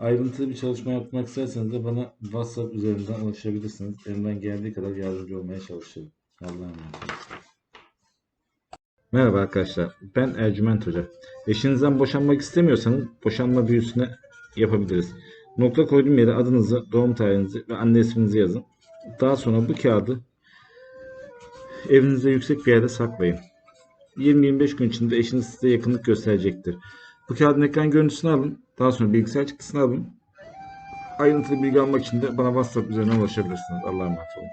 Ayrıntılı bir çalışma yapmak isterseniz de bana WhatsApp üzerinden ulaşabilirsiniz. Elimden geldiği kadar yardımcı olmaya çalışırım. Allah'a emanet. Merhaba arkadaşlar, ben Ercüment Hoca. Eşinizden boşanmak istemiyorsanız boşanma büyüsüne yapabiliriz. Nokta koyduğum yere adınızı, doğum tarihinizi ve anne isminizi yazın. Daha sonra bu kağıdı evinizde yüksek bir yerde saklayın. 20-25 gün içinde eşiniz size yakınlık gösterecektir. Bu kağıdın ekran görüntüsünü alın. Daha sonra bilgisayar çıktısını alın. Ayrıntılı bilgi almak için de bana WhatsApp üzerinden ulaşabilirsiniz. Allah'a emanet olun.